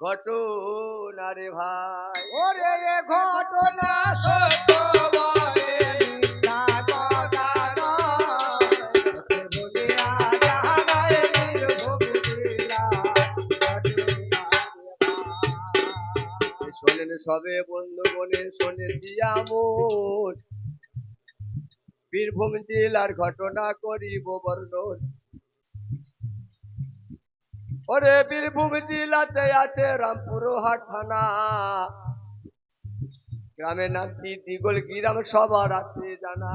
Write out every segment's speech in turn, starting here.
ঘটনা রে ভাই ওরে ঘটনা সত্য। শোনেন সবে বন্ধু বনে শোনেন বীরভূম জেলার ঘটনা করিব বর্ণন ওরে বীরভূম জেলাতে আছে রামপুর থানা। গ্রামের নামটি দিগল গ্রাম সবার আছে জানা।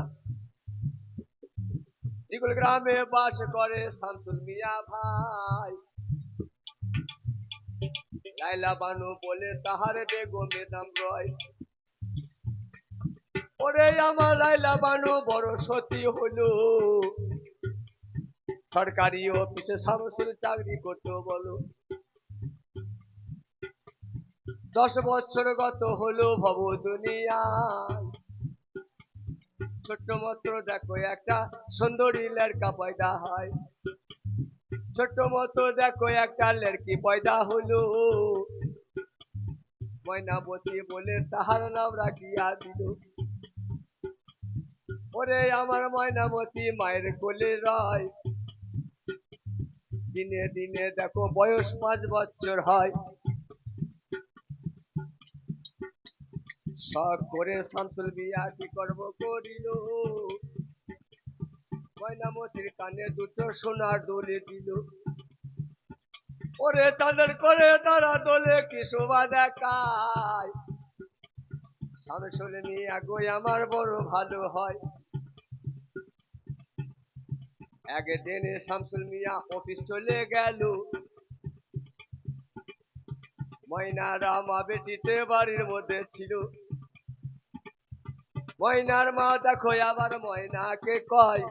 দিগল গ্রামে বাস করে শামসুল মিয়া ভাই। লাইলা বানু বলে তাহার বেগমের নাম রয়। ওরে আমার লাইলা বানু বড় সতী হলো সরকারি অফিসে শামসুল চাকরি করতো বলো। দশ বছর গত হলো ভব দুনিয়ায় ছোট্ট মাত্র দেখো একটা সুন্দরী লড়কা পয়দা হয়। ছোট্ট মতো দেখো একটা লড়কি পয়দা হলো। ময়নাবতী বলে তাহার নাম রাখিয়া দিল। ওরে আমার ময়নাবতী মায়ের কোলে রয়। দিনে দিনে দেখো বয়স পাঁচ বছর হয়। শখ করে শামসুল বিয়া কি করব করিল? ময়নামতির কানে দুটো সোনার দোলে দিল। ওরে তাদের করে তারা দোলে কি শোভা দেখায়? শামসুল নিয়ে আগোয় আমার বড় ভালো হয়। একদিনে শামসুল মিয়া অফিস চলে গেল। বেটিতে বাড়ির মধ্যে ছিল। ময়নার মা দেখো, আবার ময়নাকে কয়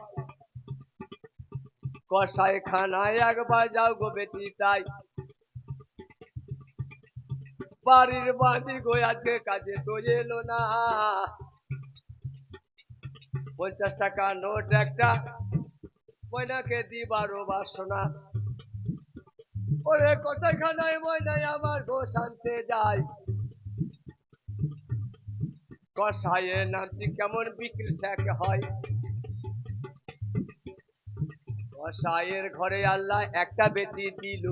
কষাই খানায় একবার যাও গো বেটি, তাই। বাড়ির বাঁধি গো, আজকে কাজে তো এলো না। পঞ্চাশ টাকা নোট একটা ময়নাকে দিবারও বাসনা। ওরে কষাই খানায় ময়নায় আমার গোস আনতে যায় কষাইয়ের নামটি কেমন বিক্রি শেখ হয়? কষাইয়ের ঘরে আল্লাহ একটা বেটি দিল।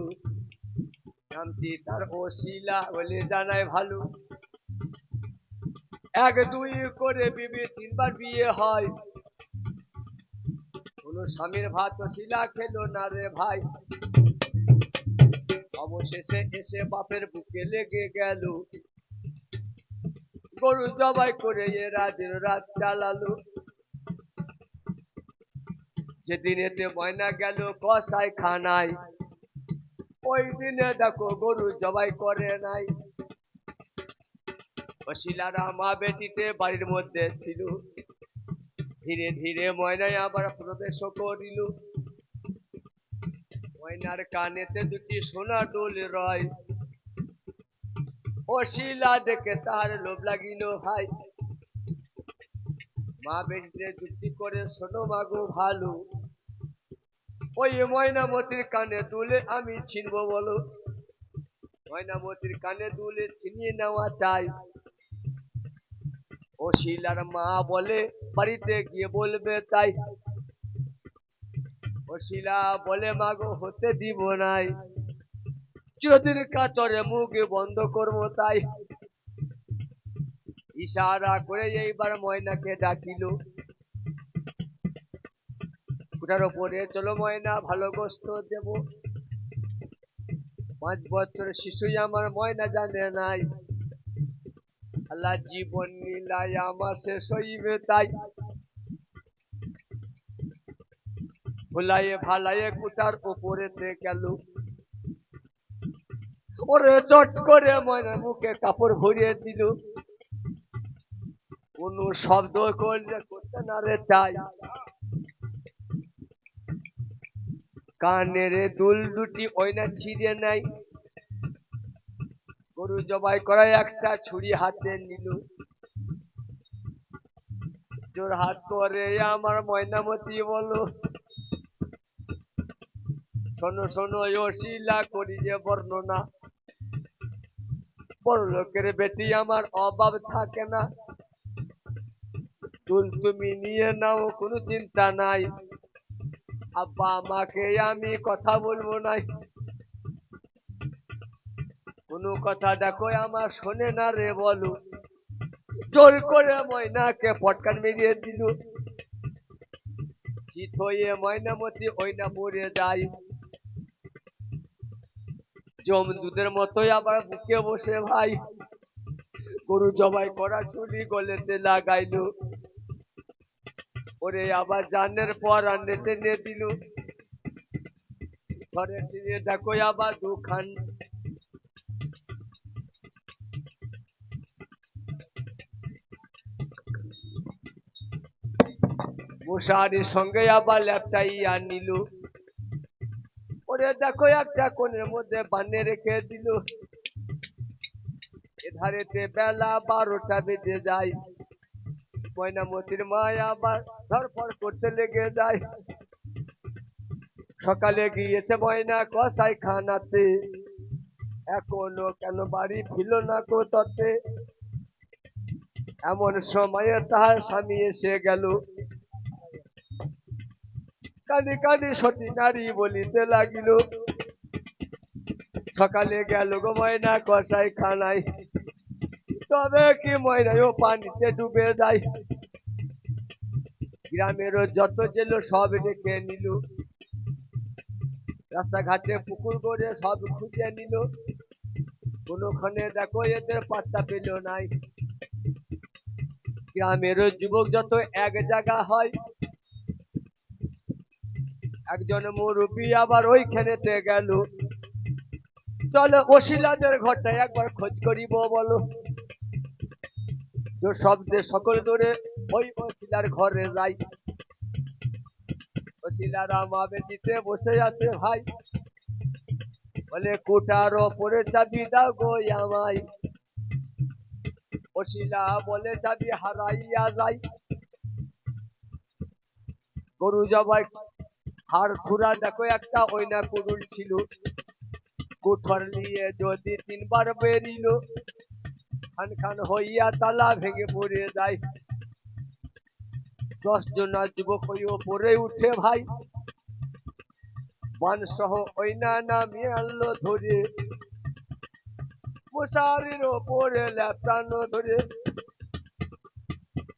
নামটি তার ওশিলা বলে জানায় ভালো। এক দুই করে বিবি তিনবার বিয়ে হয়। কোন স্বামীর ভাত শিলা খেলো না রে ভাই। অবশেষে এসে বাপের বুকে লেগে গেল। গরু জবাই করে এরা দিন রাত চালালো। যেদিন এতে ময়না গেল কষাই খানায় ওই দিনে দেখো গরু জবাই করে নাই। অশিলারা মা বেটিতে বাড়ির মধ্যে ছিল। ধীরে ধীরে ময়নায় আবার প্রবেশ করিল। ময়নার কানেতে দুটি সোনা ডোল রয়। অশিলা দেখে তার লোভ লাগিল ভাই মা বেটিতে যুক্তি করে শোনো মাগো ভালো। ওই ময়নামতির কানে তুলে আমি ছিনব বলো। ময়নামতির কানে তুলে ছিনিয়ে নেওয়া চাই। ও শিলার মা বলে, বাড়িতে গিয়ে বলবে তাই। ও শিলা বলে, মাগো, হতে দিব নাই। চিরদিন কাতরে মুখ বন্ধ করব তাই। ইশারা করে এইবার ময়নাকে ডাকিল। কুটার ওপরে চলো ময়না, ভালো গোস্ত দেব। পাঁচ বছরের শিশুই আমার ময়না জানে নাই। আল্লাহ জীবন আমার শেষ হইবে তাই। ভুলাইয়ে ভালাইয়ে গেল ওরে চট করে মুখে কাপড় ভরিয়ে দিল। কোন শব্দ করলে করতে না রে চাই। কানের দুল দুটি ওইনা ছিঁড়ে নাই। গরু জবাই করায় একটা ছুরি হাতে নিল। জোর হাত করে আমার ময়নামতি বলো শোনো শোনো, ও শিলা করি যে বর্ণনা। বড় লোকের বেটি আমার অভাব থাকে না। চুল তুমি নিয়ে নাও, কোনো চিন্তা নাই। আব্বা, আমাকে আমি কথা বলব নাই। কোনো কথা দেখো আমার শোনে না রে বলো। জোর করে ময়নাকে পটকান মেরিয়ে দিল। চিত হয়ে ময়নামতি মরে দুধের মতোই আবার বুকে বসে ভাই। গরু জবাই করা চুরি গলেতে লাগাইলো। ওরে আবার জানের পর আর নেটে নিয়ে দিল। ঘরে ফিরে দেখো আবার দুখান মশারির সঙ্গে আবার ল্যাপটাই আর নিল। ওরে দেখো একটা কোণের মধ্যে বানিয়ে রেখে দিল। এধারেতে বেলা বারোটা বেজে যায়। ময়নামতির মা আবার ধরফর করতে লেগে যায়। সকালে গিয়েছে ময়না কষাই খানাতে এখনও কেন বাড়ি ফিল না ততে এমন সময়ে তাহার স্বামী এসে গেল। কানি কানি সতী নারী বলিতে লাগিল, সকালে গেল গো ময়না কষাই খানায় তবে কি ময়নাও পানিতে ডুবে যায়? গ্রামেরও যত জেল সব ডেকে নিল। রাস্তাঘাটে পুকুর করে সব খুঁজে নিল। কোনোখানে দেখো এদের পাত্তা পেল নাই। গ্রামেরও যুবক যত এক জায়গা হয় একজন মুরব্বী আবার ওইখানেতে গেল। চলো ওশিলাদের ঘরটা একবার খোঁজ করিব বলো। তো শব্দে সকল দূরে ওই ওশিলার ঘরে যাই। ওশিলারা মা বেটিতে বসে আছে ভাই। বলে কোটার ওপরে চাবি দাও গো আমায়। ওশিলা বলে, চাবি হারাইয়া যাই। গরু জবাই হাড় খুরা দেখো, একটা ওইনা কুড়ুল ছিল। কুঠর নিয়ে যদি তিনবার বেরিল, খান খান হইয়া তালা ভেঙে পড়ে যায়। দশ জনা যুবক ওই ওপরে উঠে ভাই। বান সহ ওইনা নামিয়ে আনলো ধরে। মশারির ওপরে ল্যাপটানো ধরে।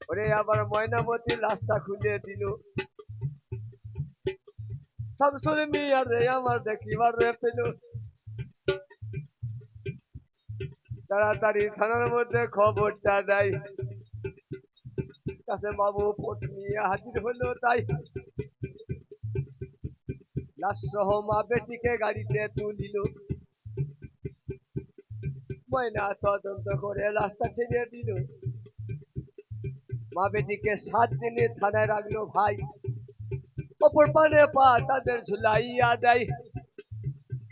ওরে আবার ময়নামতি লাশটা খুলে দিল। শামসুল মিয়া রে আমার দেখিবার রে পেল তাড়াতাড়ি থানার মধ্যে খবরটা দেয়। কাছে বাবু নিয়ে হাজির হলো তাই। লাশ মা বেটিকে গাড়িতে তুলিল। ময়না তদন্ত করে রাস্তা ছেড়ে দিল। মা বেটিকে সাত দিনে থানায় রাখল ভাই। অপর পানে পা তাদের ঝুলাইয়া দেয়।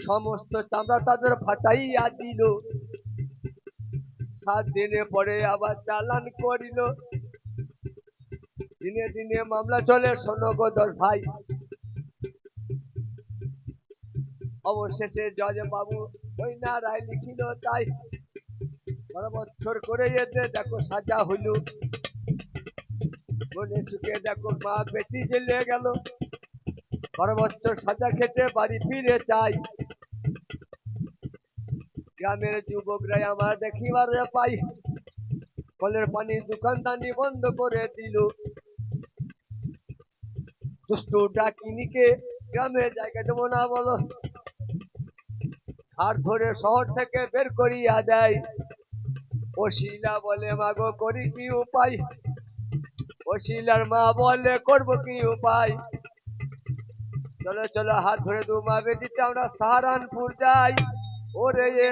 সমস্ত চামড়া তাদের ফাটাইয়া দিল। সাত দিনে পরে আবার চালান করিল। দিনে দিনে মামলা চলে সোনগদর ভাই। অবশেষে জজ বাবু ওই না রায় লিখিল, তাই বারো বছর করে যেতে দেখো সাজা হইল। গ্রামের যুবকরা আমার দেখিবার পাই। কলের পানির দোকানদানি বন্ধ করে দিল। দুষ্টু ডাকিনিকে গ্রামের জায়গা দেবো না বলো। আর ধরে শহর থেকে বের করিয়া দেয়। ও শিলা বলে, মাগো, করি কি উপায়? ও শিলার মা বলে করব কি উপায়? চলো চলো, হাত ধরে দু মা বেদিতে, আমরা সাহারানপুর যাই। ওরে এ